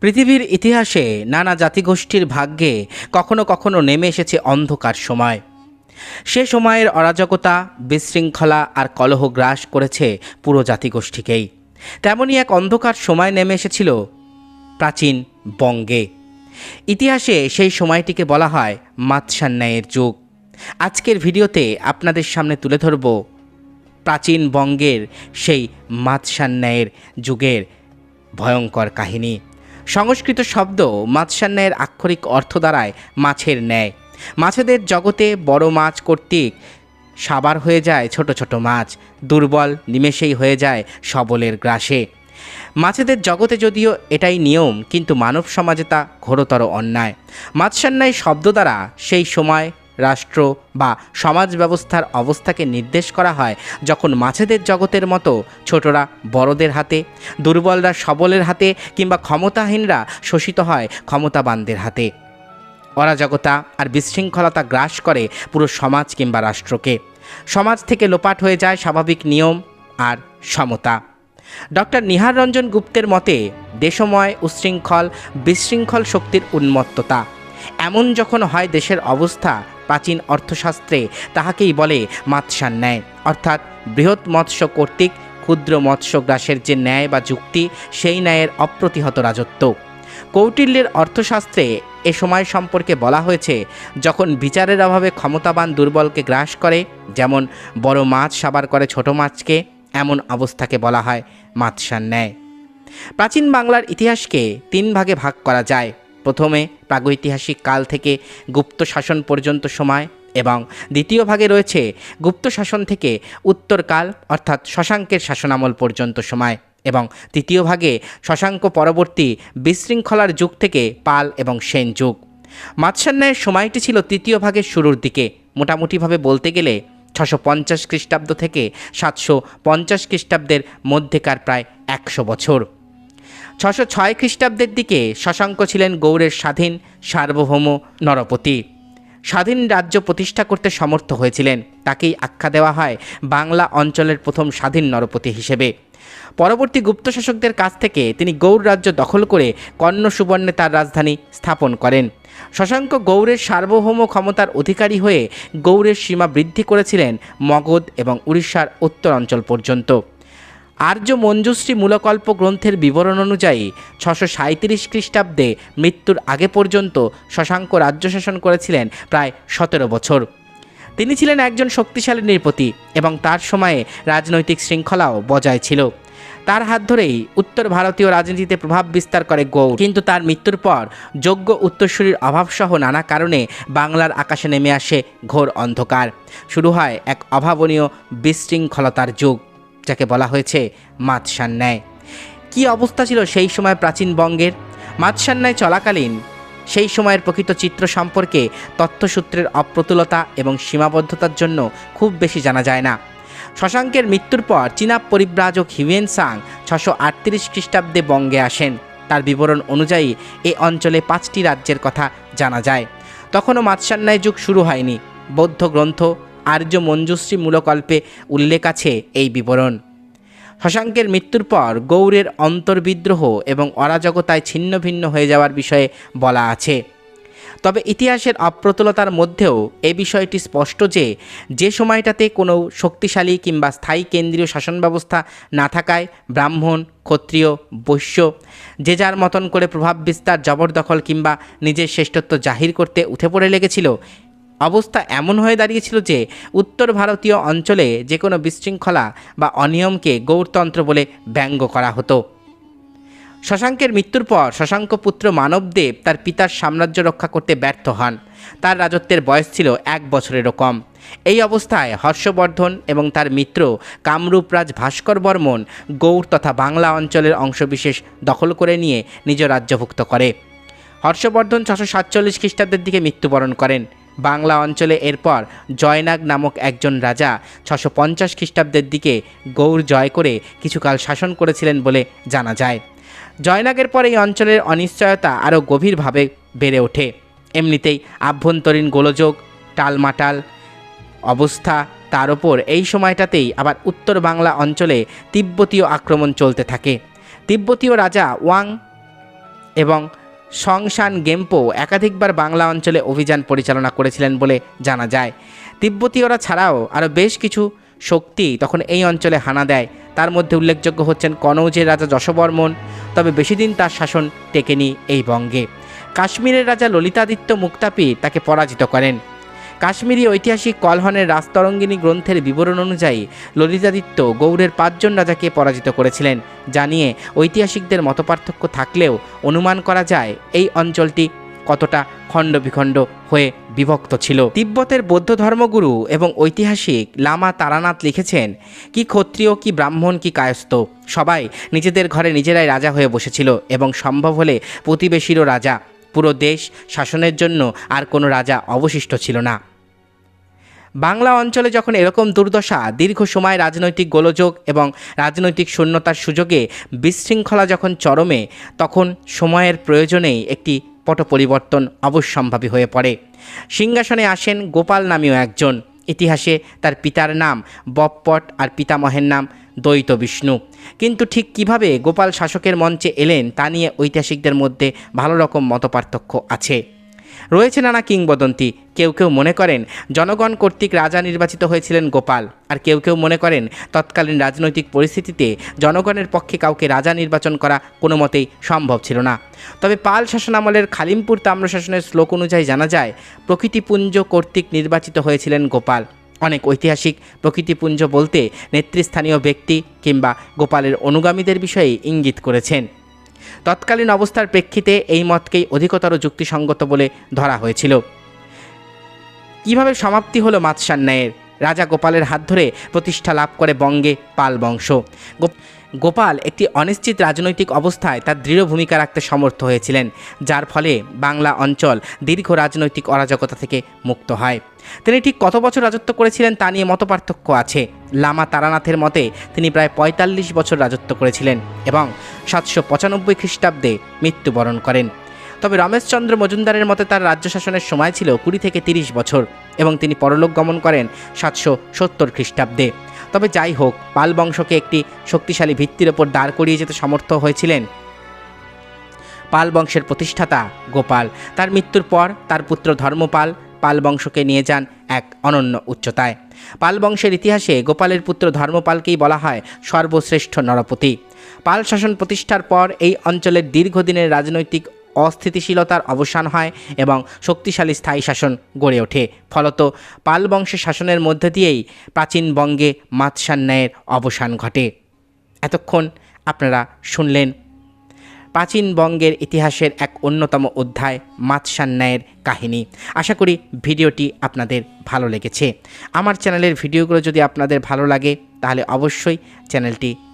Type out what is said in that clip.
পৃথিবীর ইতিহাসে নানা জাতিগোষ্ঠীর ভাগ্যে কখনো কখনো নেমে এসেছে অন্ধকার সময়। সে সময়ের অরাজকতা, বিশৃঙ্খলা আর কলহ গ্রাস করেছে পুরো জাতিগোষ্ঠীকেই। তেমনই এক অন্ধকার সময় নেমে এসেছিল প্রাচীন বঙ্গে। ইতিহাসে সেই সময়টিকে বলা হয় মাতসান্যায়ের যুগ। আজকের ভিডিওতে আপনাদের সামনে তুলে ধরব প্রাচীন বঙ্গের সেই মাতসান্যায়ের যুগের ভয়ঙ্কর কাহিনী। সংস্কৃত শব্দ মাতসান্যায়ের আক্ষরিক অর্থ দ্বারায় মাছের ন্যায়। মাছেদের জগতে বড় মাছ কর্তৃক সাবার হয়ে যায় ছোট ছোট মাছ, দুর্বল, নিমেষেই হয়ে যায় সবলের গ্রাসে। মাছেদের জগতে যদিও এটাই নিয়ম, কিন্তু মানব সমাজে তা ঘোরতর অন্যায়। মাতসান্যায় শব্দ দ্বারা সেই সময় রাষ্ট্র বা সমাজ ব্যবস্থার অবস্থাকে নির্দেশ করা হয় যখন মাছেদের জগতের মতো ছোটরা বড়দের হাতে, দুর্বলরা সবলের হাতে কিংবা ক্ষমতাহীনরা শোষিত হয় ক্ষমতাবানদের হাতে। অরাজকতা আর বিশৃঙ্খলতা গ্রাস করে পুরো সমাজ কিংবা রাষ্ট্রকে। সমাজ থেকে লোপাট হয়ে যায় স্বাভাবিক নিয়ম আর সমতা। ডক্টর নিহার রঞ্জন গুপ্তের মতে, দেশময় উচ্ছৃঙ্খল বিশৃঙ্খল শক্তির উন্মত্ততা। এমন যখন হয় দেশের অবস্থা প্রাচীন অর্থশাস্ত্রে তাহাকেই বলে মাতসার ন্যায়। অর্থাৎ বৃহৎ মৎস্য কর্তৃক ক্ষুদ্র মৎস্য গ্রাসের যে ন্যায় বা যুক্তি, সেই ন্যায়ের অপ্রতিহত রাজত্ব। কৌটিল্যের অর্থশাস্ত্রে এ সময় সম্পর্কে বলা হয়েছে, যখন বিচারের অভাবে ক্ষমতাবান দুর্বলকে গ্রাস করে, যেমন বড় মাছ সাবার করে ছোট মাছকে, এমন অবস্থাকে বলা হয় মাতসার ন্যায়। প্রাচীন বাংলার ইতিহাসকে তিন ভাগে ভাগ করা যায়। প্রথমে প্রাগৈতিহাসিক কাল থেকে গুপ্ত শাসন পর্যন্ত সময় এবং দ্বিতীয় ভাগে রয়েছে গুপ্ত শাসন থেকে উত্তরকাল অর্থাৎ শশাঙ্কের শাসনামল পর্যন্ত সময় এবং তৃতীয় ভাগে শশাঙ্ক পরবর্তী বিশৃঙ্খলার যুগ থেকে পাল এবং সেন যুগ। মাৎসান্যায়ের সময়টি ছিল তৃতীয় ভাগের শুরুর দিকে। মোটামুটিভাবে বলতে গেলে ছশো পঞ্চাশ খ্রিস্টাব্দ থেকে সাতশো পঞ্চাশ খ্রিস্টাব্দের মধ্যেকার প্রায় একশো বছর। ছশো ছয় খ্রিস্টাব্দের দিকে শশাঙ্ক ছিলেন গৌড়ের স্বাধীন সার্বভৌম নরপতি। স্বাধীন রাজ্য প্রতিষ্ঠা করতে সমর্থ হয়েছিলেন। তাকেই আখ্যা দেওয়া হয় বাংলা অঞ্চলের প্রথম স্বাধীন নরপতি হিসেবে। পরবর্তী গুপ্ত শাসকদের কাছ থেকে তিনি গৌড় রাজ্য দখল করে কর্ণ সুবর্ণে তার রাজধানী স্থাপন করেন। শশাঙ্ক গৌড়ের সার্বভৌম ক্ষমতার অধিকারী হয়ে গৌড়ের সীমা বৃদ্ধি করেছিলেন মগধ এবং উড়িষ্যার উত্তর অঞ্চল পর্যন্ত। আর্য মঞ্জুশ্রী মূলকল্প গ্রন্থের বিবরণ অনুযায়ী ছশো সাঁত্রিশ খ্রিস্টাব্দে মৃত্যুর আগে পর্যন্ত শশাঙ্ক রাজ্য শাসন করেছিলেন প্রায় সতেরো বছর। তিনি ছিলেন একজন শক্তিশালী নৃপতি এবং তার সময়ে রাজনৈতিক শৃঙ্খলাও বজায় ছিল। তার হাত ধরেই উত্তর ভারতীয় রাজনীতিতে প্রভাব বিস্তার করে গৌড়। কিন্তু তার মৃত্যুর পর যোগ্য উত্তরসূরির অভাবসহ নানা কারণে বাংলার আকাশে নেমে আসে ঘোর অন্ধকার। শুরু হয় এক অভাবনীয় বিশৃঙ্খলতার যুগ। যাকে বলা হয়েছে মাতসান্যায় কী অবস্থা ছিল সেই সময় প্রাচীন বঙ্গের? মাতসান্যায় চলাকালীন সেই সময়ের প্রকৃত চিত্র সম্পর্কে তথ্যসূত্রের অপ্রতুলতা এবং সীমাবদ্ধতার জন্য খুব বেশি জানা যায় না। শশাঙ্কের মৃত্যুর পর চীনা পরিব্রাজক হিউয়েন সাং ছশো আটত্রিশ খ্রিস্টাব্দে বঙ্গে আসেন। তার বিবরণ অনুযায়ী এ অঞ্চলে পাঁচটি রাজ্যের কথা জানা যায়। তখনও মাতসান্যায় যুগ শুরু হয়নি। বৌদ্ধ গ্রন্থ আর্য মঞ্জুশ্রী মূলকল্পে উল্লেখ আছে এই বিবরণ। শশাঙ্কের মৃত্যুর পর গৌড়ের অন্তর্বিদ্রোহ এবং অরাজকতায় ছিন্ন ভিন্ন হয়ে যাওয়ার বিষয়ে বলা আছে। তবে ইতিহাসের অপ্রতুলতার মধ্যেও এ বিষয়টি স্পষ্ট যে যে সময়টাতে কোনো শক্তিশালী কিংবা স্থায়ী কেন্দ্রীয় শাসন ব্যবস্থা না থাকায় ব্রাহ্মণ, ক্ষত্রিয়, বৈশ্য, যে যার মতন করে প্রভাব বিস্তার, জবরদখল কিংবা নিজের শ্রেষ্ঠত্ব জাহির করতে উঠে পড়ে লেগেছিল অবস্থা এমন হয়ে দাঁড়িয়েছিল যে উত্তর ভারতীয় অঞ্চলে যে কোনো বিশৃঙ্খলা বা অনিয়মকে গৌরতন্ত্র বলে ব্যঙ্গ করা হতো। শশাঙ্কের মৃত্যুর পর শশাঙ্ক পুত্র মানবদেব তার পিতার সাম্রাজ্য রক্ষা করতে ব্যর্থ হন। তার রাজত্বের বয়স ছিল এক বছরেরও কম। এই অবস্থায় হর্ষবর্ধন এবং তার মিত্র কামরূপরাজ ভাস্কর বর্মন গৌড় তথা বাংলা অঞ্চলের অংশবিশেষ দখল করে নিয়ে নিজ রাজ্যভুক্ত করে। হর্ষবর্ধন ছশো সাতচল্লিশ খ্রিস্টাব্দের দিকে মৃত্যুবরণ করেন। বাংলা অঞ্চলে এরপর জয়নাগ নামক একজন রাজা ছশো পঞ্চাশ খ্রিস্টাব্দের দিকে গৌড় জয় করে কিছুকাল শাসন করেছিলেন বলে জানা যায়। জয়নাগের পর এই অঞ্চলের অনিশ্চয়তা আরও গভীরভাবে বেড়ে ওঠে। এমনিতেই আভ্যন্তরীণ গোলযোগ, টালমাটাল অবস্থা তার ওপর এই সময়টাতেই আবার উত্তর বাংলা অঞ্চলে তিব্বতীয় আক্রমণ চলতে থাকে। তিব্বতীয় রাজা ওয়াং এবং সংসান গেম্পো একাধিকবার বাংলা অঞ্চলে অভিযান পরিচালনা করেছিলেন বলে জানা যায়। তিব্বতীয়রা ছাড়াও আরও বেশ কিছু শক্তি তখন এই অঞ্চলে হানা দেয়। তার মধ্যে উল্লেখযোগ্য হচ্ছেন কনৌজের রাজা যশবর্মন, তবে বেশিদিন তার শাসন টেকেনি এই বঙ্গে। কাশ্মীরের রাজা ললিতাদিত্য মুক্তাপি তাকে পরাজিত করেন। কাশ্মীরি ঐতিহাসিক কলহনের রাজতরঙ্গিনী গ্রন্থের বিবরণ অনুযায়ী ললিতাদিত্য গৌড়ের পাঁচজন রাজাকে পরাজিত করেছিলেন। যা নিয়ে ঐতিহাসিকদের মতপার্থক্য থাকলেও অনুমান করা যায় এই অঞ্চলটি কতটা খণ্ড বিখণ্ড হয়ে বিভক্ত ছিল। তিব্বতের বৌদ্ধ ধর্মগুরু এবং ঐতিহাসিক লামা তারানাথ লিখেছেন, কি ক্ষত্রিয়, কি ব্রাহ্মণ, কি কায়স্থ, সবাই নিজেদের ঘরে নিজেরাই রাজা হয়ে বসেছিল এবং সম্ভব হলে প্রতিবেশীরও রাজা পুরো দেশ শাসনের জন্য আর কোনো রাজা অবশিষ্ট ছিল না। বাংলা অঞ্চলে যখন এরকম দুর্দশা, দীর্ঘ সময় রাজনৈতিক গোলযোগ এবং রাজনৈতিক শূন্যতার সুযোগে বিশৃঙ্খলা যখন চরমে, তখন সময়ের প্রয়োজনেই একটি পট পরিবর্তন অবশ্যম্ভাবী হয়ে পড়ে। সিংহাসনে আসেন গোপাল নামীয় একজন। ইতিহাসে তার পিতার নাম বপ্পট আর পিতামহের নাম দ্বৈত বিষ্ণু। কিন্তু ঠিক কীভাবে গোপাল শাসকের মঞ্চে এলেন তা নিয়ে ঐতিহাসিকদের মধ্যে ভালো রকম মতপার্থক্য আছে। রয়েছে নানা কিংবদন্তি। কেউ কেউ মনে করেন জনগণ কর্তৃক রাজা নির্বাচিত হয়েছিলেন গোপাল। আর কেউ কেউ মনে করেন তৎকালীন রাজনৈতিক পরিস্থিতিতে জনগণের পক্ষে কাউকে রাজা নির্বাচন করা কোনো মতেই সম্ভব ছিল না। তবে পাল শাসনামলের খালিমপুর তাম্রশাসনের শ্লোক অনুযায়ী জানা যায়, প্রকৃতিপুঞ্জ কর্তৃক নির্বাচিত হয়েছিলেন গোপাল। অনেক ঐতিহাসিক প্রকৃতিপুঞ্জ বলতে নেতৃস্থানীয় ব্যক্তি কিংবা গোপালের অনুগামীদের বিষয়ে ইঙ্গিত করেছেন। তৎকালীন অবস্থার প্রেক্ষিতে এই মতকেই অধিকতর যুক্তিসঙ্গত বলে ধরা হয়েছিল। কীভাবে সমাপ্তি হলো মাৎসান্যায়ের রাজা গোপালের হাত ধরে প্রতিষ্ঠা লাভ করে বঙ্গে পাল বংশ। গোপাল একটি অনিশ্চিত রাজনৈতিক অবস্থায় তার দৃঢ় ভূমিকা রাখতে সমর্থ হয়েছিলেন, যার ফলে বাংলা অঞ্চল দীর্ঘ রাজনৈতিক অরাজকতা থেকে মুক্ত হয়। তিনি ঠিক কত বছর রাজত্ব করেছিলেন তা নিয়ে মতপার্থক্য আছে। লামা তারানাথের মতে তিনি প্রায় পঁয়তাল্লিশ বছর রাজত্ব করেছিলেন এবং সাতশো পঁচানব্বই খ্রিস্টাব্দে মৃত্যুবরণ করেন। তবে রমেশচন্দ্র মজুমদারের মতে তার রাজ্য শাসনের সময় ছিল কুড়ি থেকে তিরিশ বছর এবং তিনি পরলোক গমন করেন সাতশো সত্তর খ্রিস্টাব্দে। তবে যাই হোক, পাল বংশকে একটি শক্তিশালী ভিত্তির ওপর দাঁড় করিয়ে যেতে সমর্থ হয়েছিলেন। পাল বংশের প্রতিষ্ঠাতা গোপাল। তার মৃত্যুর পর তার পুত্র ধর্মপাল পাল বংশকে নিয়ে যান এক অনন্য উচ্চতায়। পাল বংশের ইতিহাসে গোপালের পুত্র ধর্মপালকেই বলা হয় সর্বশ্রেষ্ঠ নরপতি। পাল শাসন প্রতিষ্ঠার পর এই অঞ্চলের দীর্ঘদিনের রাজনৈতিক অস্থিতিশীলতার অবসান হয় এবং শক্তিশালী স্থায়ী শাসন গড়ে ওঠে। ফলত পাল বংশের শাসনের মধ্যে দিয়েই প্রাচীন বঙ্গে মাতসার ন্যায়ের অবসান ঘটে। এতক্ষণ আপনারা শুনলেন প্রাচীন বঙ্গের ইতিহাসের এক অন্যতম অধ্যায় মাতসান ন্যায়ের কাহিনী। আশা করি ভিডিওটি আপনাদের ভালো লেগেছে। আমার চ্যানেলের ভিডিওগুলো যদি আপনাদের ভালো লাগে, তাহলে অবশ্যই চ্যানেলটি